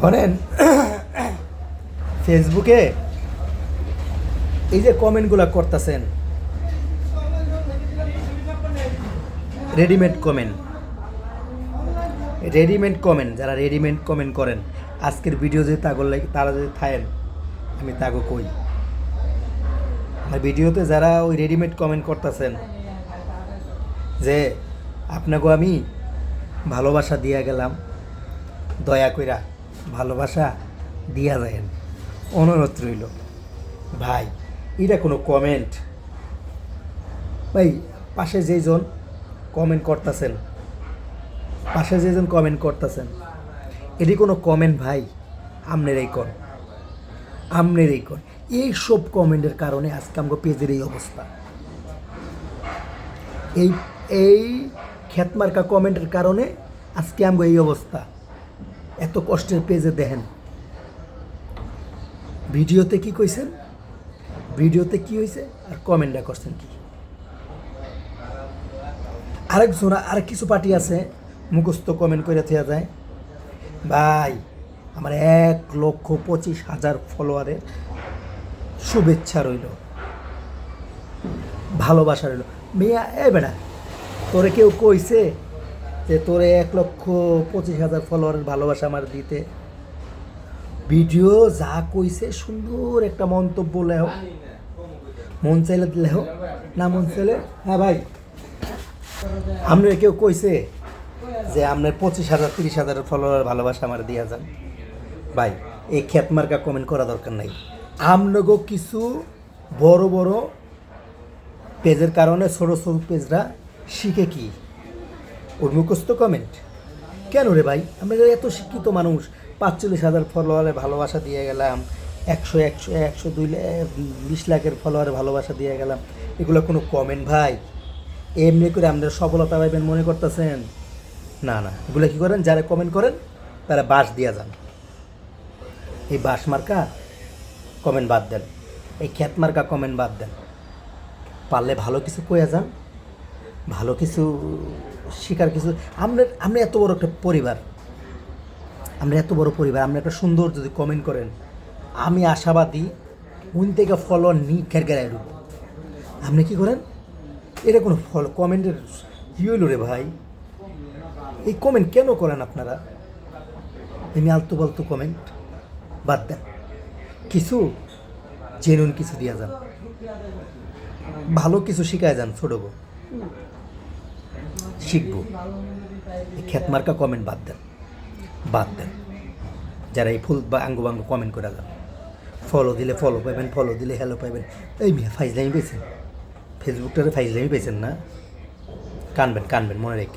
শোনেন, ফেসবুকে এই যে কমেন্টগুলো করতেছেন। Readymade comment. রেডিমেড কমেন্ট, যারা রেডিমেড কমেন্ট করেন, আজকের ভিডিও যদি তাগর লাগে, তারা যদি থাকেন আমি তাগো কই। আর ভিডিওতে যারা ওই রেডিমেড কমেন্ট করতেছেন, যে আপনাকে আমি ভালোবাসা দিয়া গেলাম, দয়া কইরা। ভালোবাসা দিয়া যায় অনুরোধ রইল। ভাই, এটা কোনো কমেন্ট ভাই, পাশে যেজন কমেন্ট করতেছেন, পাশে যেজন কমেন্ট করতেছেন, এটি কোনো কমেন্ট ভাই? আমনের এই কর, আমনের এই কর। এই সব কমেন্টের কারণে আজকে আমাকে পেজের এই অবস্থা। এই এই খ্যাতমার্কা কমেন্টের কারণে আজকে আমগো এই অবস্থা। এত কষ্টের পেজে দেখেন। ভিডিওতে কি কইছেন? ভিডিওতে কি হয়েছে আর কমেন্টটা করছেন কি? আরেকজন আর কিছু পার্টি আছে, মুখস্থ কমেন্ট করে থেওয়া যায়। ভাই, আমার এক লক্ষ পঁচিশ হাজার ফলোয়ারের শুভেচ্ছা রইল। ভালোবাসা রইল। মিয়া, এ বেড়া তোরে কেউ কইছে? যে তোরে এক লক্ষ পঁচিশ হাজার ফলোয়ারের ভালোবাসা আমার দিতে। ভিডিও যা কইছে সুন্দর একটা মন্তব্য লেহ। মন চাইলে লেহ, না মন চাইলে হ্যাঁ ভাই। আপনার কেউ কইছে যে আপনার পঁচিশ হাজার, তিরিশ হাজার ফলোয়ার ভালোবাসা আমার দিয়া যান। ভাই, এই খ্যাত মার্কা কমেন্ট করা দরকার নাই। আমনগো কিছু বড় বড় পেজের কারণে ছোটো ছোটো পেজরা শিখে কি? ওর মুখস্থ কমেন্ট কেন রে ভাই? আমরা এত শিক্ষিত মানুষ, পাঁচচল্লিশ হাজার ফলোয়ারে ভালোবাসা দিয়ে গেলাম, একশো একশো একশো দুই বিশ লাখের ফলোয়ারে ভালোবাসা দিয়ে গেলাম, এগুলো কোনো কমেন্ট ভাই? এমনি করে আমাদের সফলতা পাইবেন মনে করতেছেন? না না, এগুলো কী করেন? যারা কমেন্ট করেন, তারা বাস দিয়া যান। এই বাস মার্কা কমেন্ট বাদ দেন। এই খ্যাত মার্কা কমেন্ট বাদ দেন। পারলে ভালো কিছু কয়ে যান। ভালো কিছু, শিকার কিছু। আমরা আমরা এত বড় একটা পরিবার। আমরা এত বড় পরিবার, আমরা একটা সুন্দর যদি কমেন্ট করেন, আমি আশাবাদী উন থেকে ফলো নি ঘেরাই রূপ আপনি কি করেন? এটা কোনো ফলো কমেন্টের কি হইল রে ভাই? এই কমেন্ট কেন করেন আপনারা? এমনি আলতু ফালতু কমেন্ট বাদ দেন। কিছু জেনুন কিছু দিয়া যান। ভালো কিছু শিখায় যান ছোট শিখব। খ্যাতমার্কা কমেন্ট বাদ দেন। বাদ দেন। যারা এই ফুল বা আঙ্গু বাঙ্গু কমেন্ট করে যান। ফলো দিলে ফলো পাইবেন ফলো দিলে হ্যালো পাইবেন। এই ফাইজলামি পেয়েছেন ফেসবুকটারে ফাইজলামি পেয়েছেন না? কানবেন কানবেন, মনে রেখে।